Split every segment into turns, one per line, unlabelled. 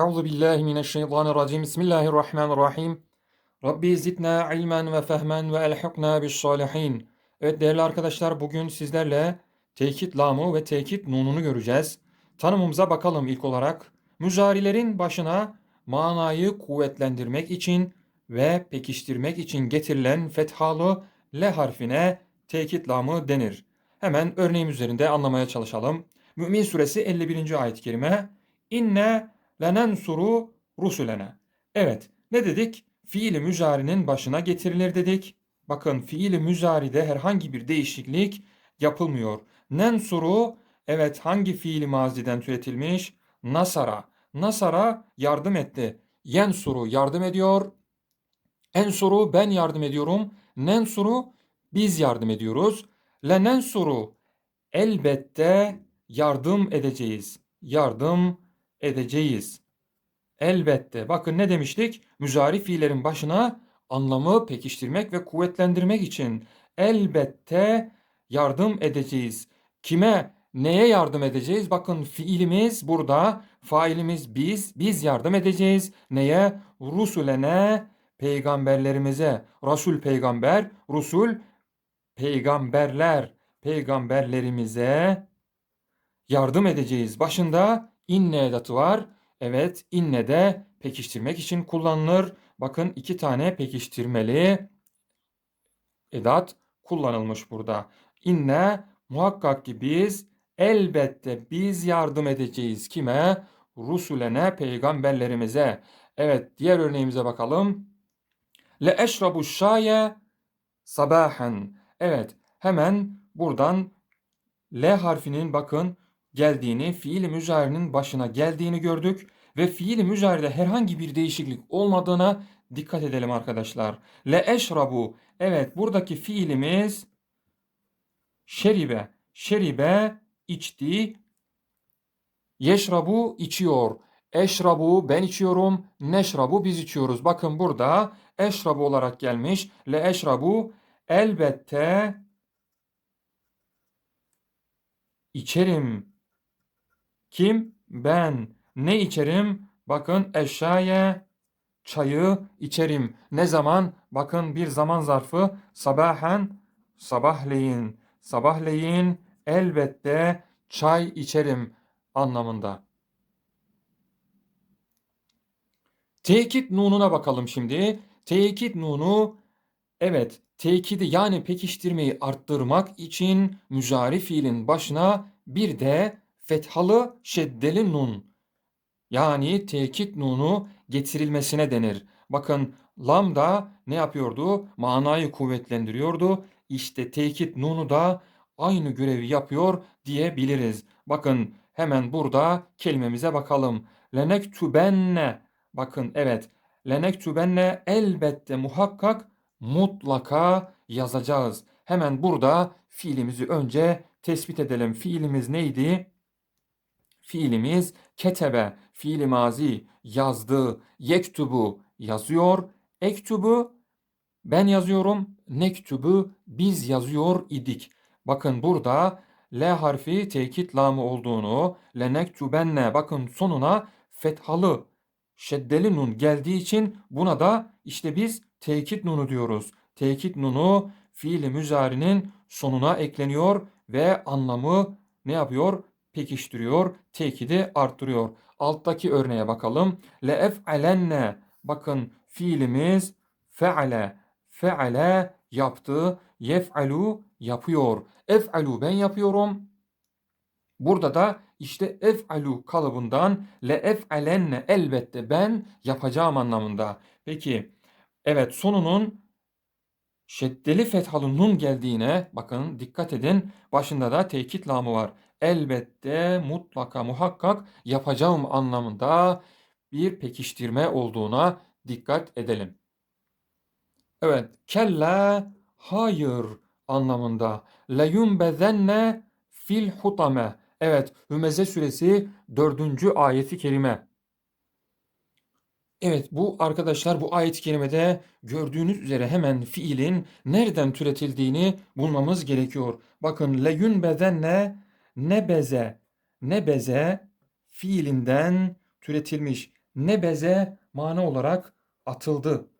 Euzu billahi mineşşeytanirracim. Bismillahirrahmanirrahim. Rabbi zidna ilmen ve fehmen ve elhikna bis salihin. Evet değerli arkadaşlar bugün sizlerle tekit lamı ve tekit nununu göreceğiz. Tanımımıza bakalım ilk olarak. Müzarilerin başına manayı kuvvetlendirmek için ve pekiştirmek için getirilen fethalı L harfine tekit lamı denir. Hemen örneğim üzerinde anlamaya çalışalım. Mümin suresi 51. ayet-i kerime. İnne lenensuru rusulene. Evet ne dedik? Fiili müzarinin başına getirilir dedik. Bakın fiili müzaride herhangi bir değişiklik yapılmıyor. Nensuru evet hangi fiili maziden türetilmiş? Nasara. Nasara yardım etti. Yensuru yardım ediyor. Ensuru ben yardım ediyorum. Nensuru biz yardım ediyoruz. Lenensuru elbette yardım edeceğiz. Yardım edeceğiz. Elbette. Bakın ne demiştik? Müzari fiillerin başına anlamı pekiştirmek ve kuvvetlendirmek için elbette yardım edeceğiz. Kime, neye yardım edeceğiz? Bakın fiilimiz burada, failimiz biz, biz yardım edeceğiz. Neye? Rusulene, peygamberlerimize. Rasul peygamber, rusul peygamberler, peygamberlerimize yardım edeceğiz. Başında inne edatı var. Evet, inne de pekiştirmek için kullanılır. Bakın iki tane pekiştirmeli edat kullanılmış burada. İnne muhakkak ki biz elbette biz yardım edeceğiz. Kime? Rusulene, peygamberlerimize. Evet, diğer örneğimize bakalım. Le eşrabu şaye sabahen. Evet, hemen buradan L harfinin bakın geldiğini, fiil müzarinin başına geldiğini gördük ve fiil müzaride herhangi bir değişiklik olmadığına dikkat edelim arkadaşlar. Le eşrabu. Evet buradaki fiilimiz şeribe. Şeribe içti. Yeşrabu içiyor. Eşrabu ben içiyorum. Neşrabu biz içiyoruz. Bakın burada eşrabu olarak gelmiş. Le eşrabu elbette içerim. Kim? Ben. Ne içerim? Bakın eşyaya çayı içerim. Ne zaman? Bakın bir zaman zarfı sabahen sabahleyin. Sabahleyin elbette çay içerim anlamında. Tekit nununa bakalım şimdi. Tekit nunu evet tekidi yani pekiştirmeyi arttırmak için müzari fiilin başına bir de fethalı şeddeli nun yani tekit nunu getirilmesine denir. Bakın lam da ne yapıyordu? Manayı kuvvetlendiriyordu. İşte tekit nunu da aynı görevi yapıyor diyebiliriz. Bakın hemen burada kelimemize bakalım. Lenektubenne. Bakın evet. Lenektubenne elbette muhakkak mutlaka yazacağız. Hemen burada fiilimizi önce tespit edelim. Fiilimiz neydi? Fiilimiz ketebe, fiili mazi, yazdı, yektubu yazıyor, ektubu ben yazıyorum, nektubu biz yazıyor idik. Bakın burada L harfi tekit lamı olduğunu, lenektubenne bakın sonuna fethalı şeddeli nun geldiği için buna da işte biz tekit nunu diyoruz. Tekit nunu fiili müzarinin sonuna ekleniyor ve anlamı ne yapıyor? Pekiştiriyor, tekidi arttırıyor. Alttaki örneğe bakalım. Le ef'alenne bakın fiilimiz fe'ale fe'ale yaptı. Yef'alu yapıyor. Ef'alu ben yapıyorum. Burada da işte ef'alu kalıbından le ef'alenne elbette ben yapacağım anlamında. Peki evet sonunun şeddeli fethalı nun geldiğine bakın dikkat edin. Başında da tekit lamı var. Elbette mutlaka muhakkak yapacağım anlamında bir pekiştirme olduğuna dikkat edelim. Evet, kella hayır anlamında. La yumbezenne fil hutame. Evet, Hümeze suresi 4. ayeti kerime. Evet bu arkadaşlar bu ayet-i kerimede gördüğünüz üzere hemen fiilin nereden türetildiğini bulmamız gerekiyor. Bakın leyun bedenne ne beze ne beze fiilinden türetilmiş. nebeze mana olarak atıldı.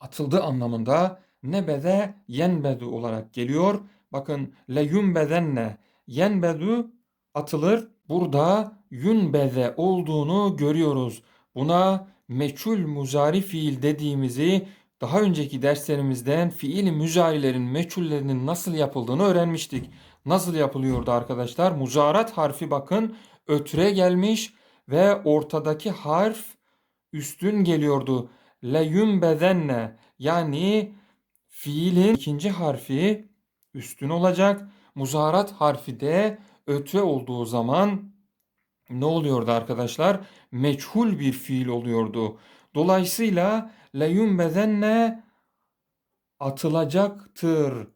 Atıldı anlamında nebeze yenbedu olarak geliyor. Bakın le yumbezenne yenbedu atılır. Burada yunbeze olduğunu görüyoruz. Buna meçhul muzari fiil dediğimizi daha önceki derslerimizden fiil müzarilerin meçhullerinin nasıl yapıldığını öğrenmiştik. Nasıl yapılıyordu arkadaşlar? Muzarat harfi bakın ötre gelmiş ve ortadaki harf üstün geliyordu. Le yumbezenne yani fiilin ikinci harfi üstün olacak. Muzarat harfi de ötre olduğu zaman ne oluyordu arkadaşlar? Meçhul bir fiil oluyordu. Dolayısıyla le yumbezenne atılacaktır.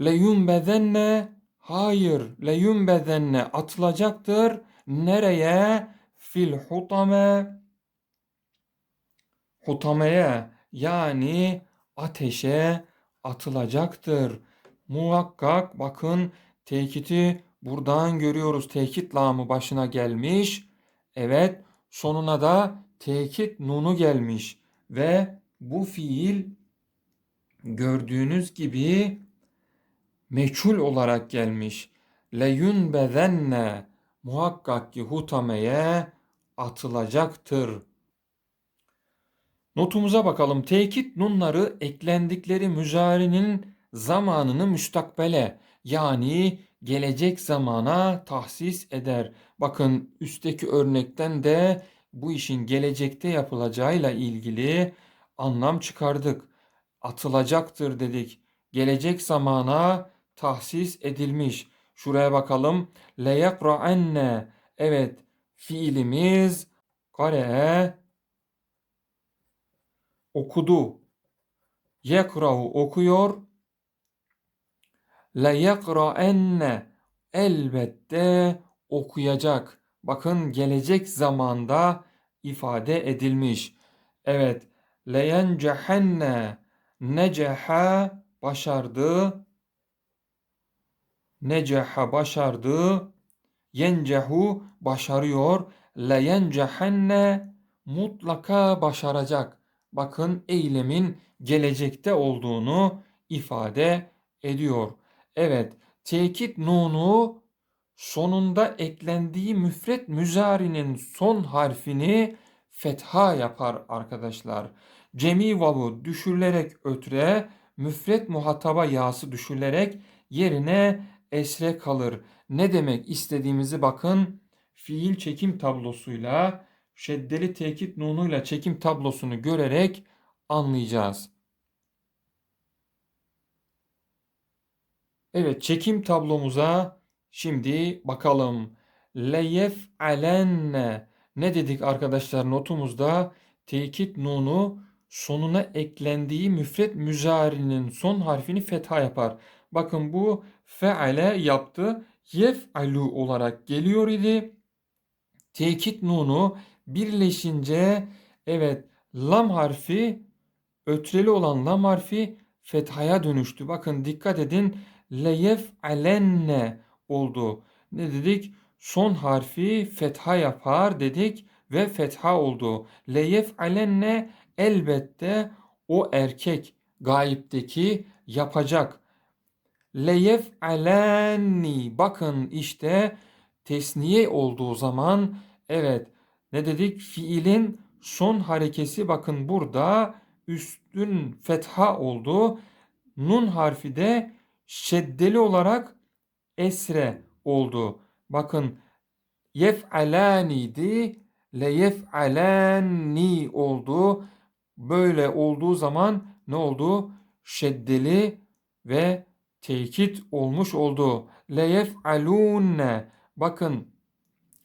Le yumbezenne hayır le yumbezenne atılacaktır. Nereye? Fil hutame hutameye yani ateşe atılacaktır. Muhakkak bakın tekiti buradan görüyoruz. Tekit lamı başına gelmiş. Evet sonuna da tekit nunu gelmiş. Ve bu fiil gördüğünüz gibi meçhul olarak gelmiş. Leyun bedenne muhakkak ki hutameye atılacaktır. Notumuza bakalım. Tekit nunları eklendikleri müzarinin zamanını müstakbele yani gelecek zamana tahsis eder. Bakın üstteki örnekten de bu işin gelecekte yapılacağıyla ilgili anlam çıkardık. Atılacaktır dedik. Gelecek zamana tahsis edilmiş. Şuraya bakalım. Le yakra'enne. Evet fiilimiz kare okudu. Yekrahu okuyor. Le yekra'enne elbette okuyacak. Bakın gelecek zamanda ifade edilmiş. Evet. Le yencehenne neceha başardı. Neceha başardı. Yencehu başarıyor. Le yencehenne mutlaka başaracak. Bakın eylemin gelecekte olduğunu ifade ediyor. Evet, tekit nunu sonunda eklendiği müfret müzarinin son harfini fetha yapar arkadaşlar. Cemi vavu düşürülerek ötre, müfret muhataba yası düşürülerek yerine esre kalır. Ne demek istediğimizi bakın fiil çekim tablosuyla şeddeli tekit nunuyla çekim tablosunu görerek anlayacağız. Evet çekim tablomuza şimdi bakalım. Leyef alenne ne dedik arkadaşlar notumuzda tekit nunu sonuna eklendiği müfret müzarinin son harfini fetha yapar. Bakın bu feale yaptı. Yef'alu olarak geliyor idi. Tekit nunu birleşince evet lam harfi ötreli olan lam harfi fethaya dönüştü. Bakın dikkat edin leyef alenne oldu. Ne dedik? Son harfi fetha yapar dedik ve fetha oldu. Leyef alenne elbette o erkek gayipteki yapacak. Leyef alenni bakın işte tesniye olduğu zaman evet ne dedik? Fiilin son harekesi bakın burada üstün fetha oldu. Nun harfi de şeddeli olarak esre oldu. Bakın yef'alaniydi. Le yef'alanni oldu. Böyle olduğu zaman ne oldu? Şeddeli ve tekit olmuş oldu. Le yef'alunne. Bakın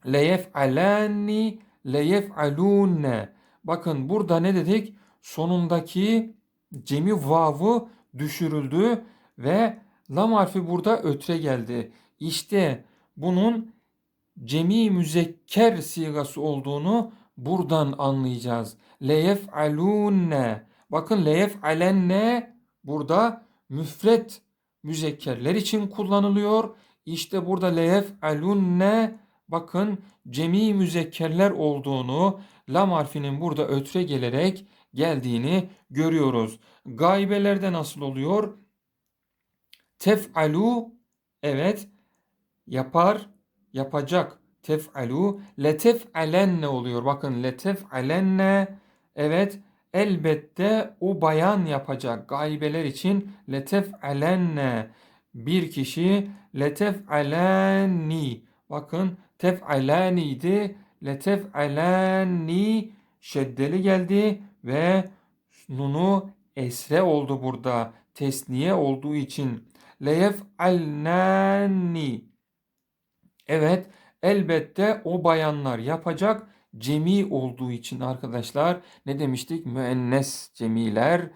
le yef'alanni leyef'alûne. Bakın burada ne dedik? Sonundaki cemi vavu düşürüldü ve lam harfi burada ötre geldi. İşte bunun cemi müzekker sigası olduğunu buradan anlayacağız. Leyef'alûne. Bakın leyef'alenne burada müfret müzekkerler için kullanılıyor. İşte burada leyef'alunne bakın cemi müzekkerler olduğunu lam harfinin burada ötre gelerek geldiğini görüyoruz. Gaybelerde nasıl oluyor? Tef'alu evet yapar, yapacak. Tef'alu letef'alenne oluyor. Bakın letef'alenne evet elbette o bayan yapacak. Gaybeler için letef'alenne bir kişi letef'alani bakın tef'alani idi letef'alani şeddeli geldi ve nunu esre oldu burada. Tesniye olduğu için leyef'alnani Evet, elbette o bayanlar yapacak cemi olduğu için arkadaşlar ne demiştik? Müennes cemiler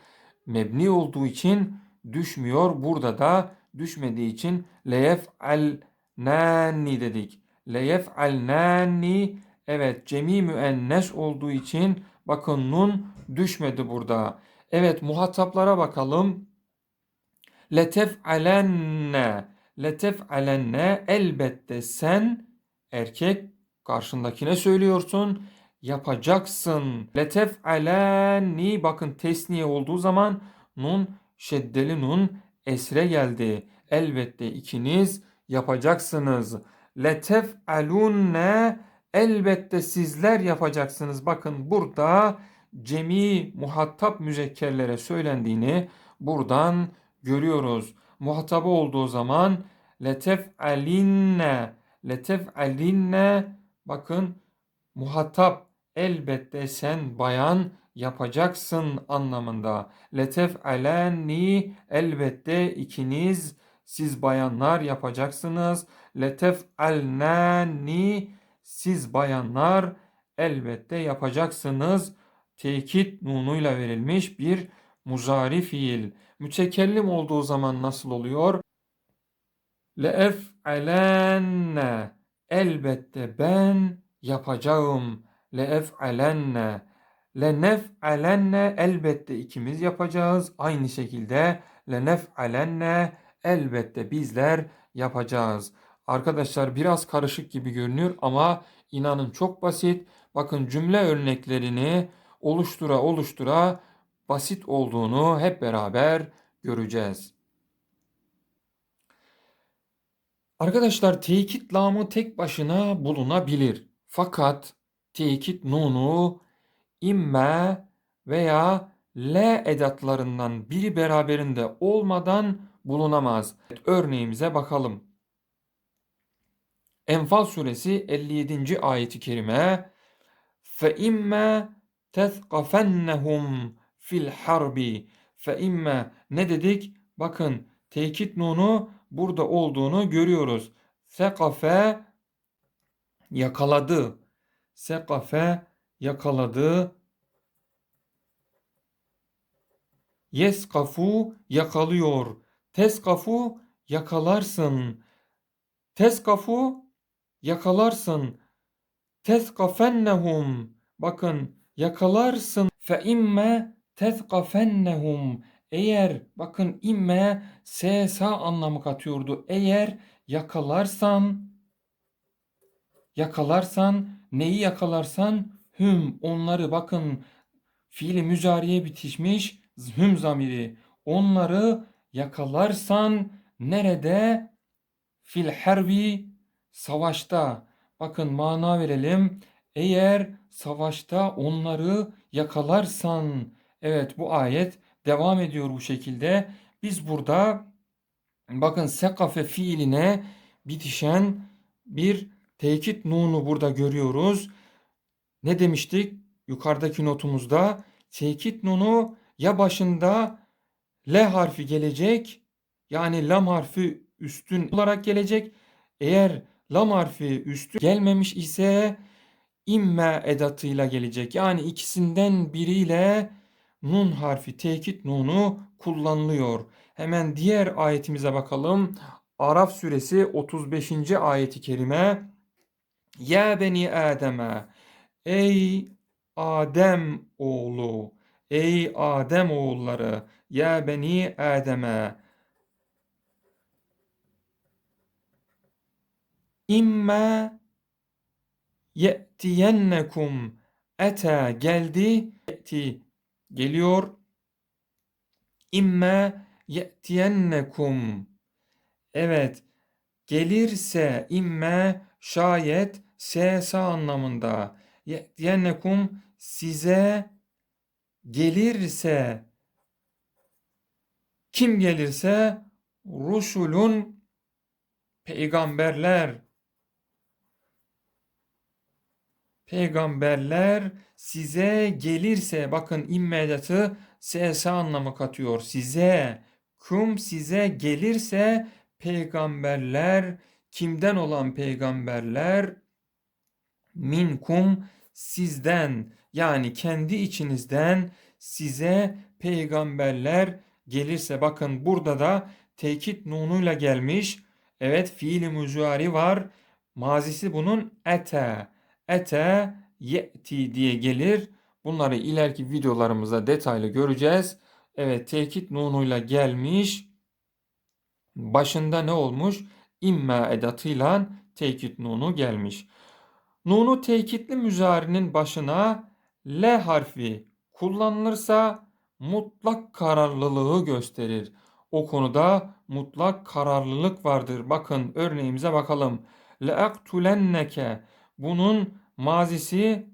mebni olduğu için düşmüyor. Burada da düşmediği için leyef'alnani dedik. Leyef'alnani evet cemi müennes olduğu için bakın nun düşmedi burada. Evet muhataplara bakalım. Letef'alenne letef'alenne elbette sen erkek karşındakine söylüyorsun yapacaksın. Letef'alenni bakın tesniye olduğu zaman nun şeddeli nun esre geldi. Elbette ikiniz yapacaksınız. Letef'alunne elbette sizler yapacaksınız. Bakın burada cemi muhatap müzekkerlere söylendiğini buradan görüyoruz. Muhatabı olduğu zaman letef'alinne letef'alinne bakın muhatap elbette sen bayan yapacaksın anlamında. Letef'alenni elbette ikiniz siz bayanlar yapacaksınız. Letef'alnani siz bayanlar elbette yapacaksınız. Tekit nunuyla verilmiş bir muzari fiil. Mütekellim olduğu zaman nasıl oluyor? Leef'alenne elbette ben yapacağım. Leef'alenne lenef'alenne elbette ikimiz yapacağız. Aynı şekilde lenef'alenne elbette bizler yapacağız. Arkadaşlar biraz karışık gibi görünüyor ama inanın çok basit. Bakın cümle örneklerini oluştura oluştura basit olduğunu hep beraber göreceğiz. Arkadaşlar tekit lamı tek başına bulunabilir. Fakat tekit nunu imme veya l edatlarından biri beraberinde olmadan bulunamaz. Örneğimize bakalım. Enfal suresi 57. ayeti kerime imme tezqafennehum fil harbi fe imme ne dedik? Bakın tekit nunu burada olduğunu görüyoruz. Sekafe yakaladı. Sekafe yakaladı. Yeskafu yakalıyor. Teskafu yakalarsın. Teskafu yakalarsın. Teskafennehum bakın yakalarsın. Fe imme tezkafennehum eğer bakın imme sesa anlamı katıyordu. Eğer yakalarsan yakalarsan neyi yakalarsan hüm onları bakın fiili müzariye bitişmiş hüm zamiri. Onları yakalarsan nerede? Fil harbi savaşta. Bakın mana verelim. Eğer savaşta onları yakalarsan evet bu ayet devam ediyor bu şekilde. Biz burada bakın sekafe fiiline bitişen bir tekit nunu burada görüyoruz. Ne demiştik yukarıdaki notumuzda? Tekit nunu ya başında L harfi gelecek yani lam harfi üstün olarak gelecek. Eğer lam harfi üstün gelmemiş ise imme edatıyla gelecek. Yani ikisinden biriyle nun harfi tekit nunu kullanılıyor. Hemen diğer ayetimize bakalım. Araf suresi 35. ayeti kerime. Ya beni Adem'e ey Adem oğlu ey Adem oğulları ya beni Adem'e imma ye'tiyennekum ete geldi yeti geliyor. İmme ye'tiyennekum. Evet gelirse imme şayet sesa anlamında. Ye'tiyennekum size gelirse kim gelirse rusulun peygamberler peygamberler size gelirse bakın immedatı ss anlamı katıyor. Size kum size gelirse peygamberler kimden olan peygamberler minkum sizden yani kendi içinizden size peygamberler gelirse bakın burada da tekit nunuyla gelmiş. Evet fiili mücari var. Mazisi bunun ete. Ete ye'ti diye gelir. Bunları ileriki videolarımızda detaylı göreceğiz. Evet tekit nunuyla gelmiş. Başında ne olmuş? İmme edatıyla tekit nunu gelmiş. Nunu tekitli müzarinin başına L harfi kullanılırsa mutlak kararlılığı gösterir. O konuda mutlak kararlılık vardır. Bakın örneğimize bakalım. Le'aktulenneke bunun mazisi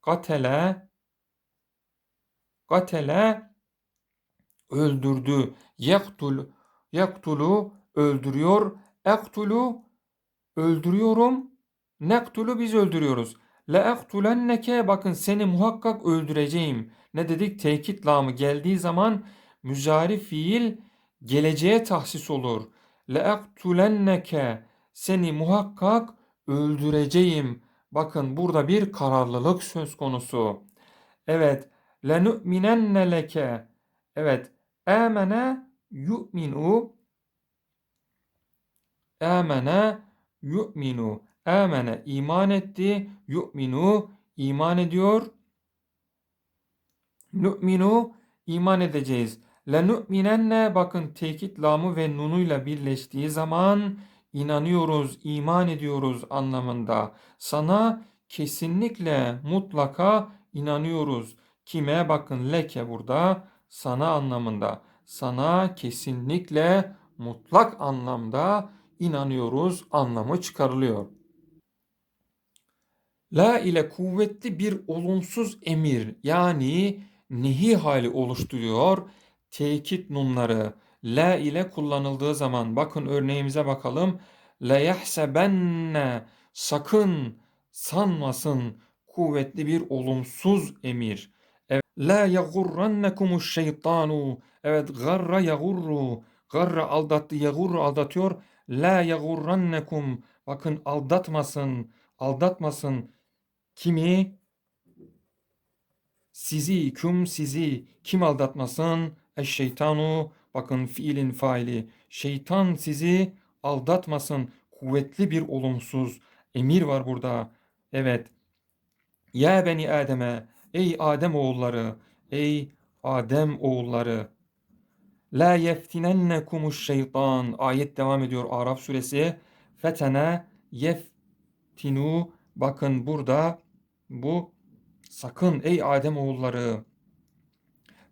katele katele öldürdü. Yaktul yaktulu öldürüyor. Ektulu öldürüyorum. Nektulu biz öldürüyoruz. Le ektulenneke bakın seni muhakkak öldüreceğim. Ne dedik? Tekit lamı geldiği zaman müzari fiil geleceğe tahsis olur. Le ektulenneke seni muhakkak öldüreceğim. Bakın burada bir kararlılık söz konusu. Evet. Lenu'minenne leke. Evet. Amene yu'minu. Amene yu'minu. Amene iman etti. Yu'minu iman ediyor. Nu'minu iman edeceğiz. Lenu'minenne bakın tekit lamı ve nunuyla birleştiği zaman inanıyoruz, iman ediyoruz anlamında. Sana kesinlikle mutlaka inanıyoruz. Kime bakın leke burada sana anlamında. Sana kesinlikle mutlak anlamda inanıyoruz anlamı çıkarılıyor. La ile kuvvetli bir olumsuz emir yani nehi hali oluşturuyor. Tekit nunları la ile kullanıldığı zaman bakın örneğimize bakalım. La yahsebenne sakın sanmasın kuvvetli bir olumsuz emir. Evet. La yagurrannekumuş şeytanu. Evet garra yagurru. Garra aldattı yagurru aldatıyor. La yagurrannekum. Bakın aldatmasın. Aldatmasın. Kimi? Sizi, küm sizi. Kim aldatmasın? Eşşeytanu. Bakın fiilin faili. Şeytan sizi aldatmasın. Kuvvetli bir olumsuz emir var burada. Evet. Ya beni Adem'e. Ey Adem oğulları. Ey Adem oğulları. La yeftinennekumuş şeytan. Ayet devam ediyor Araf suresi. Fetene yeftinu. Bakın burada bu sakın ey Adem oğulları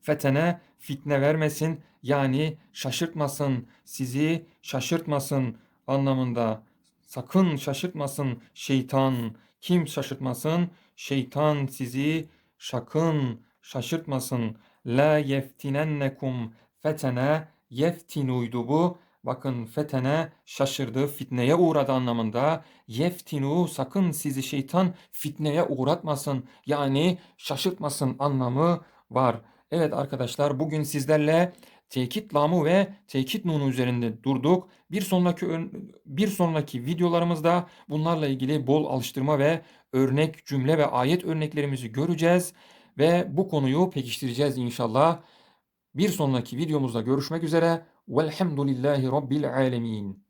fetene fitne vermesin yani şaşırtmasın sizi şaşırtmasın anlamında sakın şaşırtmasın şeytan kim şaşırtmasın şeytan sizi sakın şaşırtmasın la yeftinennekum fetene yeftinuydu bu Bakın fetene şaşırdı, fitneye uğradı anlamında. Yeftinu sakın sizi şeytan fitneye uğratmasın. Yani şaşırtmasın anlamı var. Evet arkadaşlar bugün sizlerle tekit lamı ve tekit nunu üzerinde durduk. Bir sonraki bir sonraki videolarımızda bunlarla ilgili bol alıştırma ve örnek cümle ve ayet örneklerimizi göreceğiz ve bu konuyu pekiştireceğiz inşallah. Bir sonraki videomuzda görüşmek üzere. Velhamdülillahi Rabbil alemin.